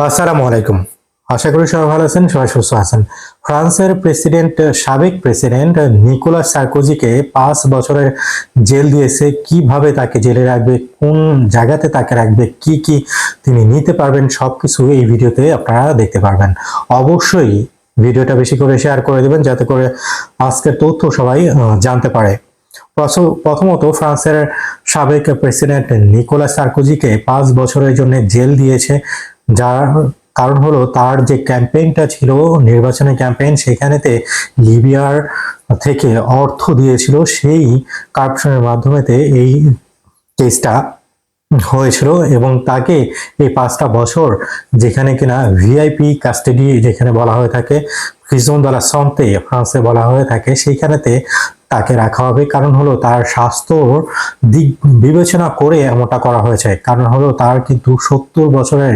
আসসালামু আলাইকুম। আশা করি সবাই ভালো আছেন, সবাই সুস্থ আছেন। ফ্রান্সের প্রেসিডেন্ট, সাবেক প্রেসিডেন্ট নিকোলাস সার্কোজিকে পাঁচ বছরের জেল দিয়েছে। কীভাবে তাকে জেলে রাখবে, কোন জায়গাতে তাকে রাখবে, কি কি তিনি নিতে পারবেন, সবকিছু এই ভিডিওতে আপনারা দেখতে পারবেন। অবশ্যই ভিডিওটা বেশি করে শেয়ার করে দেবেন, যাতে করে আজকের তথ্য সবাই জানতে পারে। প্রথ- প্রথমত ফ্রান্সের সাবেক প্রেসিডেন্ট নিকোলাস সার্কোজিকে পাঁচ বছরের জন্য জেল দিয়েছে। যার কারণ হলো তার যে ক্যাম্পেইনটা ছিল নির্বাচনের ক্যাম্পেইন, সেখানেতে লিবিয়ার থেকে অর্থ দিয়েছিল, সেই কারপশনের মাধ্যমেতে এই কেসটা হয়েছিল এবং তাকে এই পাঁচটা বছর যেখানে কিনা ভিআইপি কাস্টাডি যেখানে বলা হয়ে থাকে প্রিজন দ্বারা সন্তে ফ্রান্সে বলা হয়ে থাকে, সেইখানেতে তাকে রাখা হবে। কারণ হলো তার স্বাস্থ্য দিক বিবেচনা করে এমনটা করা হয়েছে। কারণ হলো তার কিন্তু সত্তর বছরের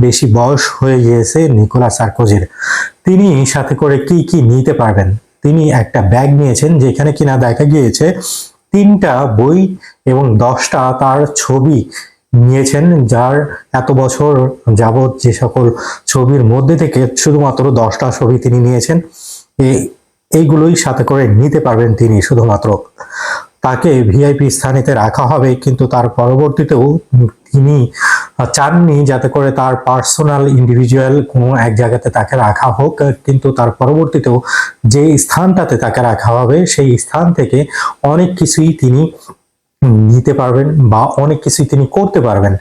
বেশি বয়স হয়ে গিয়েছে নিকোলাস সার্কোজির। তিনি সাথে করে কি কি নিতে পারবেন? তিনি একটা ব্যাগ নিয়েছেন যেখানে কিনা দেখা গিয়েছে তিনটা বই এবং দশটা তার ছবি নিয়েছেন, যার এত বছর যাবৎ যে সকল ছবির মধ্যে থেকে শুধুমাত্র দশটা ছবি তিনি নিয়েছেন এই- এইগুলোই সাথে করে নিতে পারবেন তিনি শুধুমাত্র। তাকে ভিআইপি স্থানেতে রাখা হবে, কিন্তু তার পরবর্তীতেও তিনি চাননি যাতে করে তার পার্সোনাল ইন্ডিভিজুয়াল কোনো এক জায়গাতে তাকে রাখা হোক, কিন্তু তার পরবর্তীতেও যে স্থানটাতে তাকে রাখা হবে, সেই স্থান থেকে অনেক কিছুই তিনি নিতে পারবেন বা অনেক কিছুই তিনি করতে পারবেন।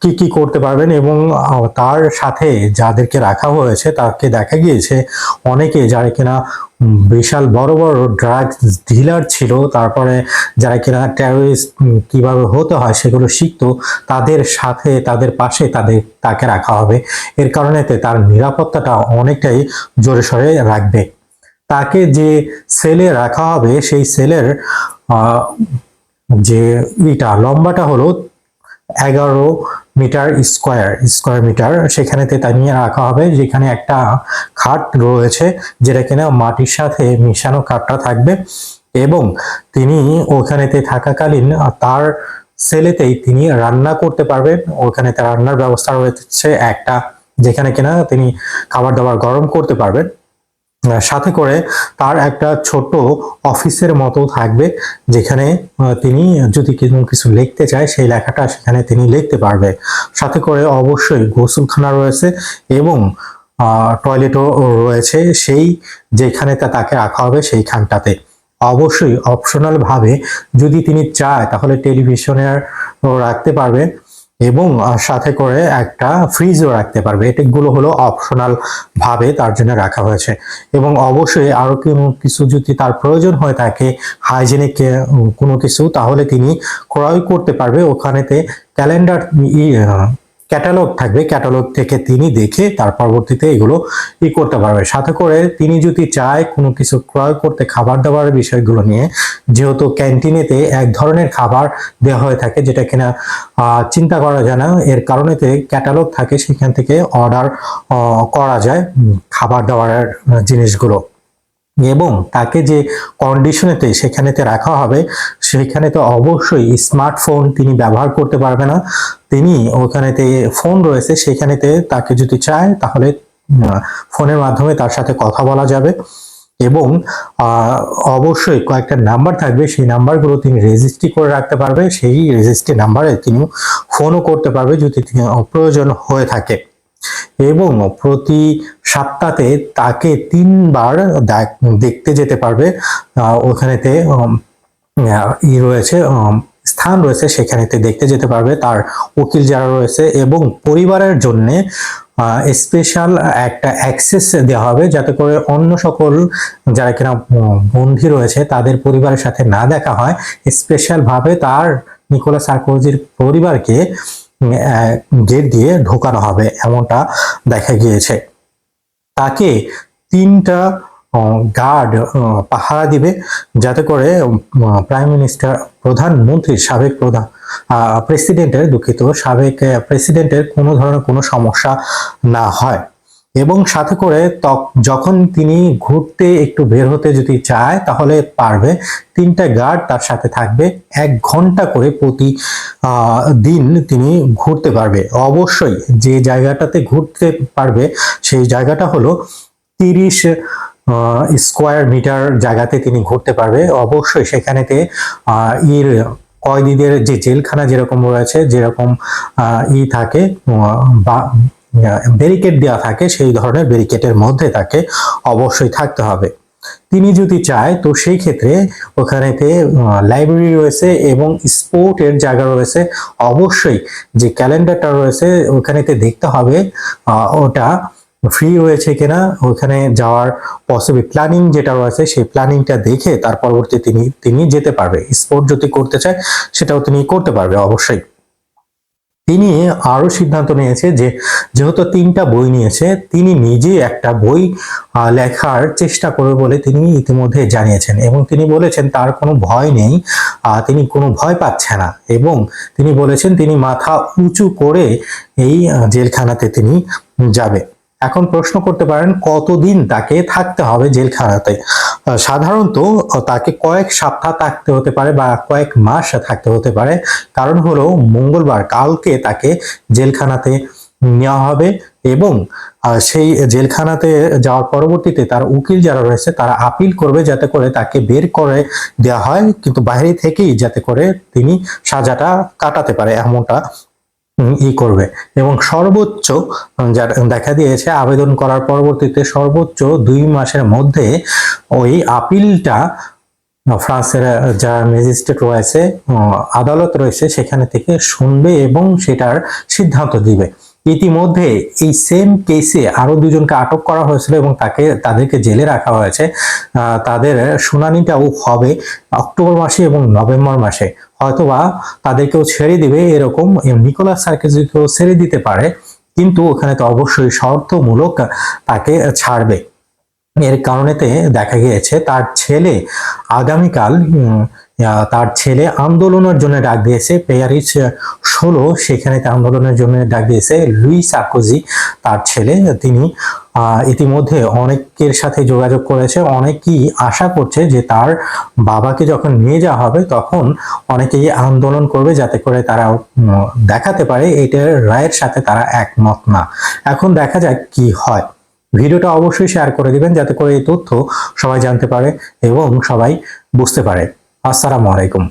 কি কি করতে পারবেন এবং তার সাথে যাদেরকে রাখা হয়েছে, তাকে দেখা গিয়েছে, অনেকে যারা কিনা বিশাল বড় বড় ড্রাগস ডিলার ছিল, তারপরে যারা কিনা টেরোরিস্ট কীভাবে হতে হয় সেগুলো শিখতো, তাদের সাথে, তাদের পাশে তাদের, তাকে রাখা হবে। এর কারণেতে তার নিরাপত্তাটা অনেকটাই জোরে সরে রাখবে। তাকে যে সেলে রাখা হবে, সেই সেলের যে ইটা লম্বাটা হলো এগারো মিটার স্কোয়ার স্কোয়ার মিটার। সেখানেতে তা নিয়ে রাখা হবে, যেখানে একটা খাট রয়েছে, যেটা কিনা মাটির সাথে মিশানো খাটটা থাকবে। এবং তিনি ওখানেতে থাকাকালীন তার সেলেতেই তিনি রান্না করতে পারবেন। ওখানে তার রান্নার ব্যবস্থা রয়েছে একটা, যেখানে কিনা তিনি খাবার দাবার গরম করতে পারবেন। সাথে করে তার একটা ছোট অফিসের মতো থাকবে, যেখানে তিনি যদি কিছু লিখতে চায়, সেই লেখাটা সেখানে তিনি লিখতে পারবে। সাথে করে অবশ্যই গোসলখানা রয়েছে এবং টয়লেটও রয়েছে সেই যেখানে তা তাকে রাখা হবে সেইখানটাতে। অবশ্যই অপশনাল ভাবে যদি তিনি চায়, তাহলে টেলিভিশনের রাখতে পারবে। এবং সাথে করে একটা ফ্রিজও রাখতে পারবে। এটাগুলো হলো অপশনাল ভাবে তার জন্য রাখা হয়েছে। এবং অবশ্যই আরও কিছু যদি তার প্রয়োজন হয় থাকে হাইজেনিক কোনো কিছু, তাহলে তিনি ক্রয় করতে পারবে। ওখানেতে ক্যালেন্ডার ক্যাটালগ থাকবে। ক্যাটালগ থেকে তিনি দেখে তার পরবর্তীতে এগুলো ই করতে পারবে। সাথে করে তিনি যদি চায় কোনো কিছু ক্রয় করতে খাবার দাবার বিষয়গুলো নিয়ে, যেহেতু ক্যান্টিনেতে এক ধরনের খাবার দেওয়া হয়ে থাকে যেটা কিনা চিন্তা করা যায় না। এর কারণেতে ক্যাটালগ থাকে, সেখান থেকে অর্ডার করা যায় খাবার দাবারের জিনিসগুলো। এবং তাকে যে কন্ডিশনেতে সেখানেতে রাখা হবে সেখানে তো অবশ্যই স্মার্টফোন তিনি ব্যবহার করতে পারবে না। তিনি ওখানেতে ফোন রয়েছে, সেখানেতে তাকে যদি চায় তাহলে ফোনের মাধ্যমে তার সাথে কথা বলা যাবে এবং অবশ্যই কয়েকটা নাম্বার থাকবে, সেই নাম্বারগুলো তিনি রেজিস্ট্রি করে রাখতে পারবে। সেই রেজিস্ট্রি নাম্বারে তিনি ফোনও করতে পারবে যদি প্রয়োজন হয়ে থাকে। এবং প্রতি সপ্তাহে তাকে তিনবার দেখতে যেতে পারবে। ওখানেতে ই রয়েছে স্থান রয়েছে, সেখানেতে দেখতে যেতে পারবে তার উকিল যারা রয়েছে এবং পরিবারের জন্য স্পেশাল একটা অ্যাক্সেস দেওয়া হবে যাতে করে অন্য সকল যারা কিনা বন্ধী রয়েছে তাদের পরিবারের সাথে না দেখা হয়। স্পেশাল ভাবে তার নিকোলাস সার্কোজির পরিবারকে গেট দিয়ে ঢোকানো হবে এমনটা দেখা গিয়েছে। তাকে তিনটা গার্ড পাহারা দিবে যাতে করে প্রাইম মিনিস্টার প্রধানমন্ত্রী, সাবেক প্রধান প্রেসিডেন্টের দুঃখিত, সাবেক প্রেসিডেন্টের কোনো ধরনের কোনো সমস্যা না হয়। এবং সাথে করে যখন তিনি ঘুরতে একটু বের হতে যদি চায়, তাহলে পারবে। তিনটা গার্ড তার সাথে থাকবে। এক ঘণ্টা করে প্রতি দিন তিনি ঘুরতে পারবে। অবশ্যই যে জায়গাটাতে ঘুরতে পারবে, সেই জায়গাটা হলো তিরিশ স্কোয়ার মিটার জায়গাতে তিনি ঘুরতে পারবে। অবশ্যই সেখানেতে এর কয়েদিদের যে জেলখানা যেরকম রয়েছে, যেরকম ই থাকে বা ব্যারিকেড দেওয়া থাকে, সেই ধরনের ব্যারিকেডের মধ্যে তাকে অবশ্যই থাকতে হবে। তিনি যদি চায়, তো সেই ক্ষেত্রে ওখানেতে লাইব্রেরি রয়েছে এবং স্পোর্টের জায়গা রয়েছে। অবশ্যই যে ক্যালেন্ডারটা রয়েছে, ওখানেতে দেখতে হবে ওটা ফ্রি রয়েছে কিনা, ওখানে যাওয়ার পসিবল প্ল্যানিং যেটা রয়েছে, সেই প্ল্যানিংটা দেখে তার পরবর্তী তিনি তিনি যেতে পারবে। স্পোর্ট যদি করতে চায়, সেটাও তিনি করতে পারবে, অবশ্যই। তিনি আরও সিদ্ধান্ত নিয়েছে যে, যেহেতু তিনটা বই নিয়েছে, তিনি নিজে একটা বই লেখার চেষ্টা করবে বলে তিনি ইতিমধ্যে জানিয়েছেন। এবং তিনি বলেছেন, তার কোনো ভয় নেই তিনি কোনো ভয় পাচ্ছে না। এবং তিনি বলেছেন, তিনি মাথা উঁচু করে এই জেলখানাতে তিনি যাবে। এখন প্রশ্ন করতে পারেন, কতদিন তাকে থাকতে হবে জেলখানাতে? সাধারণত তাকে কয়েক সপ্তাহ থাকতে হতে পারে বা কয়েক মাস থাকতে হতে পারে। কারণ হলো, মঙ্গলবার কালকে তাকে জেলখানাতে নেওয়া হবে এবং সেই জেলখানাতে যাওয়ার পরবর্তীতে তার উকিল যারা রয়েছে, তারা আপিল করবে যাতে করে তাকে বের করে দেওয়া হয়। কিন্তু বাইরে থেকেই যাতে করে তিনি সাজাটা কাটাতে পারে, এমনটা ই করবে। এবং সর্বোচ্চ দেখা দিয়েছে, আবেদন করার পরবর্তীতে সর্বোচ্চ দুই মাসের মধ্যে ওই আপিলটা ফ্রান্সের যা ম্যাজিস্ট্রেট রয়েছে আদালত রয়েছে, সেখানে থেকে শুনবে এবং সেটার সিদ্ধান্ত দিবে। ইতিমধ্যে এই সেম কেসে আরও দুজনকে আটক করা হয়েছিল এবং তাকে, তাদেরকে জেলে রাখা হয়েছে। তাদের শুনানিটাও হবে অক্টোবর মাসে এবং নভেম্বর মাসে। হয়তোবা তাদেরকেও ছেড়ে দিবে এরকম নিকোলাস সার্কেসকেও ছেড়ে দিতে পারে, কিন্তু ওখানে তো অবশ্যই শর্তমূলক তাকে ছাড়বে। এর কারণেতে দেখা গিয়েছে, তার ছেলে আগামীকাল তার ছেলে আন্দোলনের জন্য ডাক দিয়েছে। প্যারিস ষোলো, সেখানে আন্দোলনের জন্য ডাক দিয়েছে লুই সার্কোজি, তার ছেলে। তিনি ইতিমধ্যে অনেকের সাথে যোগাযোগ করেছে। অনেকেই আশা করছে যে তার বাবাকে যখন নিয়ে যাওয়া হবে, তখন অনেকেই আন্দোলন করবে যাতে করে তারা দেখাতে পারে এটার রায়ের সাথে তারা একমত না। এখন দেখা যাক কি হয়। ভিডিওটা অবশ্যই শেয়ার করে দিবেন যাতে করে এই তথ্য সবাই জানতে পারে এবং সবাই বুঝতে পারে। আসসালামু আলাইকুম।